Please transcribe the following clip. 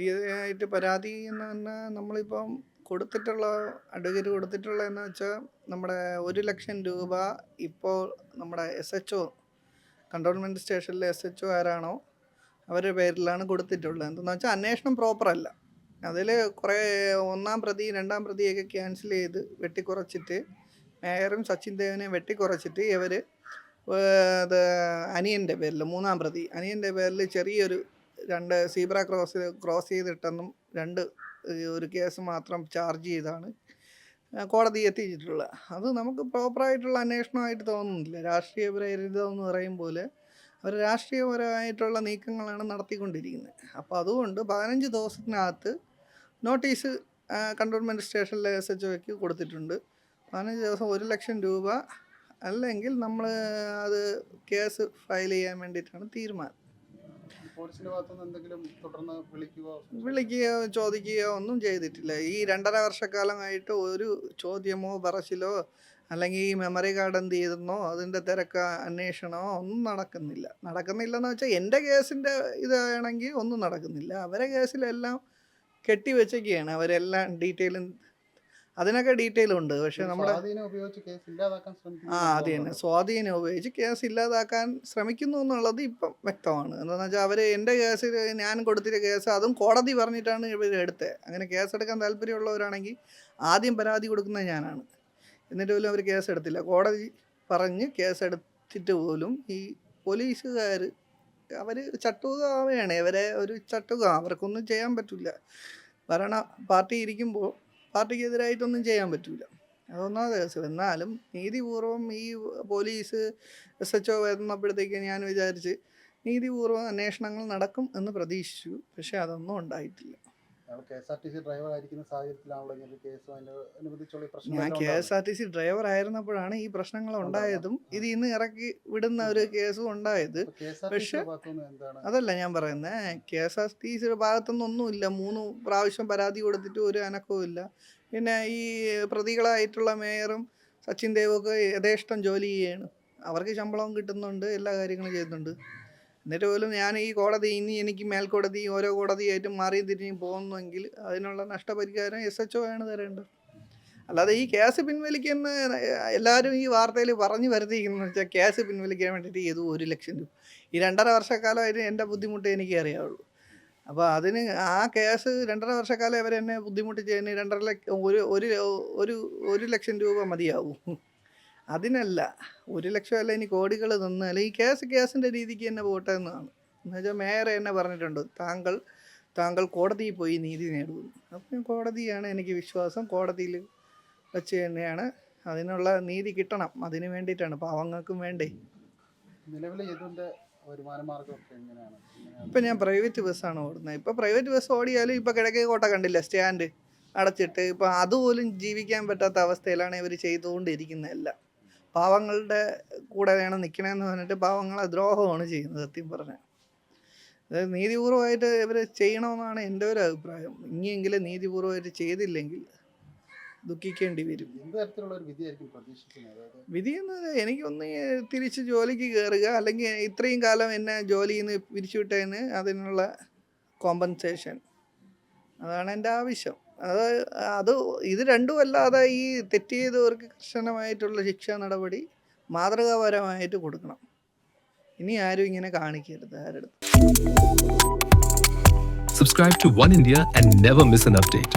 പുതിയതായിട്ട് പരാതി എന്ന് പറഞ്ഞാൽ നമ്മളിപ്പം കൊടുത്തിട്ടുള്ള അഡ്വക്കേറ്റ് കൊടുത്തിട്ടുള്ള എന്ന് വെച്ചാൽ നമ്മുടെ ഒരു ലക്ഷം രൂപ ഇപ്പോൾ നമ്മുടെ എസ് എച്ച് ഒ കണ്ടോൺമെന്റ് സ്റ്റേഷനിലെ എസ് എച്ച് ഒ ആരാണോ അവരുടെ പേരിലാണ് കൊടുത്തിട്ടുള്ളത്. എന്തെന്ന് വെച്ചാൽ അന്വേഷണം പ്രോപ്പർ അല്ല. അതിൽ കുറേ ഒന്നാം പ്രതി രണ്ടാം പ്രതിയൊക്കെ ക്യാൻസൽ ചെയ്ത് വെട്ടിക്കുറച്ചിട്ട് മേയറും സച്ചിൻ ദേവനെ വെട്ടിക്കുറച്ചിട്ട് ഇവർ അത് അനിയന്റെ പേരിൽ മൂന്നാം പ്രതി. അനിയന്റെ പേരിൽ ചെറിയൊരു രണ്ട് സീബ്ര ക്രോസ് ക്രോസ് ചെയ്തിട്ടെന്നും രണ്ട് ഒരു കേസ് മാത്രം ചാർജ് ചെയ്താണ്. കോടതി എത്തിച്ചിട്ടുള്ളത് അത് നമുക്ക് പ്രോപ്പറായിട്ടുള്ള അന്വേഷണമായിട്ട് തോന്നുന്നില്ല. രാഷ്ട്രീയ പ്രേരിതമെന്ന് പറയും പോലെ അവർ രാഷ്ട്രീയപരമായിട്ടുള്ള നീക്കങ്ങളാണ് നടത്തിക്കൊണ്ടിരിക്കുന്നത്. അപ്പോൾ അതുകൊണ്ട് പതിനഞ്ച് ദിവസത്തിനകത്ത് നോട്ടീസ് കണ്ടോൺമെന്റ് സ്റ്റേഷനിലെ എസ് എച്ച് ഒക്ക് കൊടുത്തിട്ടുണ്ട്. പതിനഞ്ച് ദിവസം ഒരു ലക്ഷം രൂപ അല്ലെങ്കിൽ നമ്മൾ അത് കേസ് ഫയൽ ചെയ്യാൻ വേണ്ടിയിട്ടാണ് തീരുമാനം. വിളിക്കുകയോ ചോദിക്കുകയോ ഒന്നും ചെയ്തിട്ടില്ല. ഈ രണ്ടര വർഷക്കാലമായിട്ട് ഒരു ചോദ്യമോ പറച്ചിലോ അല്ലെങ്കിൽ ഈ മെമ്മറി കാർഡ് എന്ത് ചെയ്തെന്നോ അതിന്റെ തിരക്ക അന്വേഷണമോ ഒന്നും നടക്കുന്നില്ല. നടക്കുന്നില്ലെന്ന് വെച്ചാൽ എന്റെ കേസിന്റെ ഇതാണെങ്കിൽ ഒന്നും നടക്കുന്നില്ല. അവരെ കേസിലെല്ലാം കെട്ടിവെച്ചൊക്കെയാണ്. അവരെല്ലാം ഡീറ്റെയിലും അതിനൊക്കെ ഡീറ്റെയിൽ ഉണ്ട്. പക്ഷെ നമ്മുടെ ആ അത് തന്നെ. സ്വാധീനം ഉപയോഗിച്ച് കേസ് ഇല്ലാതാക്കാൻ ശ്രമിക്കുന്നു എന്നുള്ളത് ഇപ്പം വ്യക്തമാണ്. എന്താണെന്ന് വെച്ചാൽ അവർ എന്റെ കേസിൽ ഞാൻ കൊടുത്തിട്ട് കേസ് അതും കോടതി പറഞ്ഞിട്ടാണ് ഇവർ എടുത്തത് അങ്ങനെ കേസെടുക്കാൻ താല്പര്യമുള്ളവരാണെങ്കിൽ ആദ്യം പരാതി കൊടുക്കുന്നത് ഞാനാണ്. എന്നിട്ട് പോലും അവർ കേസ് എടുത്തില്ല. കോടതി പറഞ്ഞ് കേസ് എടുത്തിട്ട് പോലും ഈ പോലീസുകാർ അവർ ചട്ടുകാവയാണ്. ഇവരെ ഒരു ചട്ടുക. അവർക്കൊന്നും ചെയ്യാൻ പറ്റില്ല ഭരണ പാർട്ടി ഇരിക്കുമ്പോൾ പാർട്ടിക്കെതിരായിട്ടൊന്നും ചെയ്യാൻ പറ്റില്ല അതൊന്നാമത് കേസ് എന്നാലും നീതിപൂർവം ഈ പോലീസ് എസ് എച്ച് ഒ വരുന്നപ്പോഴത്തേക്ക് ഞാൻ വിചാരിച്ച് നീതിപൂർവം അന്വേഷണങ്ങൾ നടക്കും എന്ന് പ്രതീക്ഷിച്ചു. പക്ഷെ അതൊന്നും ഉണ്ടായിട്ടില്ല. അയാൾ K S R T C driver ആയിരിക്കുന്ന സാഹചര്യത്തിലാണല്ലോ ഇങ്ങനെ ഒരു അനുബന്ധിച്ചുള്ള ഈ ഞാൻ K S R T C driver ആയിരുന്നപ്പോഴാണ് ഈ പ്രശ്നങ്ങൾ ഉണ്ടായതും ഇത് ഇന്ന് ഇറക്കി വിടുന്ന ഒരു കേസും ഉണ്ടായത്. പക്ഷെ- അതല്ല ഞാൻ പറയുന്നത് കെ എസ് ആർ ടി സിയുടെ ഭാഗത്തുനിന്ന് ഒന്നുമില്ല. മൂന്ന് പ്രാവശ്യം പരാതി കൊടുത്തിട്ട് ഒരു അനക്കവും ഇല്ല. പിന്നെ ഈ പ്രതികളായിട്ടുള്ള മേയറും സച്ചിൻ ദേവൊക്കെ യഥേഷ്ടം ജോലി ചെയ്യാണ്. അവർക്ക് ശമ്പളവും കിട്ടുന്നുണ്ട് എല്ലാ കാര്യങ്ങളും ചെയ്യുന്നുണ്ട്. എന്നിട്ട് പോലും ഞാൻ ഈ കോടതി ഇനി എനിക്ക് മേൽക്കോടതി ഓരോ കോടതിയായിട്ടും മാറിയും തിരിഞ്ഞും പോകുന്നുവെങ്കിൽ അതിനുള്ള നഷ്ടപരിഹാരം എസ് എച്ച് ഒ ആണ് തരേണ്ടത്. അല്ലാതെ ഈ കേസ് പിൻവലിക്കുന്ന എല്ലാവരും ഈ വാർത്തയിൽ പറഞ്ഞു വരുത്തിയിരിക്കുന്നത് വെച്ചാൽ കേസ് പിൻവലിക്കാൻ വേണ്ടിയിട്ട് ഏതോ ഒരു ലക്ഷം രൂപ. ഈ രണ്ടര വർഷക്കാലമായിട്ട് എന്റെ ബുദ്ധിമുട്ട് എനിക്ക് അറിയാവുള്ളൂ. അപ്പോൾ അതിന് ആ കേസ് രണ്ടര വർഷക്കാലം അവർ എന്നെ കഴിഞ്ഞാൽ രണ്ടര ലക്ഷം ഒരു ഒരു ഒരു ലക്ഷം രൂപ മതിയാവും. അതിനല്ല. ഒരു ലക്ഷം അല്ല ഇനി കോടികൾ തന്നാൽ ഈ കേസ് കേസിന്റെ രീതിക്ക് തന്നെ പോട്ടെ എന്നാണ്. എന്നുവെച്ചാൽ മേയർ എന്നെ പറഞ്ഞിട്ടുണ്ട്. താങ്കൾ താങ്കൾ കോടതിയിൽ പോയി നീതി നേടുന്നു അപ്പം കോടതിയാണ് എനിക്ക് വിശ്വാസം. കോടതിയിൽ വെച്ച് തന്നെയാണ് അതിനുള്ള നീതി കിട്ടണം. അതിന് വേണ്ടിയിട്ടാണ്. പാവങ്ങൾക്കും വേണ്ടേ? ഇപ്പം ഞാൻ പ്രൈവറ്റ് ബസ്സാണ് ഓടുന്നത്. ഇപ്പം പ്രൈവറ്റ് ബസ് ഓടിയാലും ഇപ്പം കിഴക്കേ കോട്ട കണ്ടില്ല? സ്റ്റാൻഡ് അടച്ചിട്ട്. ഇപ്പം അതുപോലും ജീവിക്കാൻ പറ്റാത്ത അവസ്ഥയിലാണ് ഇവർ ചെയ്തുകൊണ്ടിരിക്കുന്നതെല്ലാം. പാവങ്ങളുടെ കൂടെ വേണം നിൽക്കണമെന്ന് പറഞ്ഞിട്ട് പാവങ്ങളെ ദ്രോഹമാണ് ചെയ്യുന്നത് സത്യം പറഞ്ഞാൽ അതായത് നീതിപൂർവമായിട്ട് ഇവർ ചെയ്യണമെന്നാണ് എന്റെ ഒരു അഭിപ്രായം. ഇനിയെങ്കിലും നീതിപൂർവമായിട്ട് ചെയ്തില്ലെങ്കിൽ ദുഃഖിക്കേണ്ടി വരും. വിധി എന്നത് എനിക്കൊന്ന് തിരിച്ച് ജോലിക്ക് കയറുക അല്ലെങ്കിൽ ഇത്രയും കാലം എന്നെ ജോലിയിൽ നിന്ന് പിരിച്ചുവിട്ടതിന് അതിനുള്ള കോമ്പൻസേഷൻ. അതാണ് എന്റെ ആവശ്യം. അത് അത് ഇത് രണ്ടുമല്ലാതെ ഈ തെറ്റ് ചെയ്തവർക്ക് കർശനമായിട്ടുള്ള ശിക്ഷാ നടപടി മാതൃകാപരമായിട്ട് കൊടുക്കണം ഇനി ആരും ഇങ്ങനെ കാണിക്കരുത് ആരുടെ Subscribe to One India and never miss an update.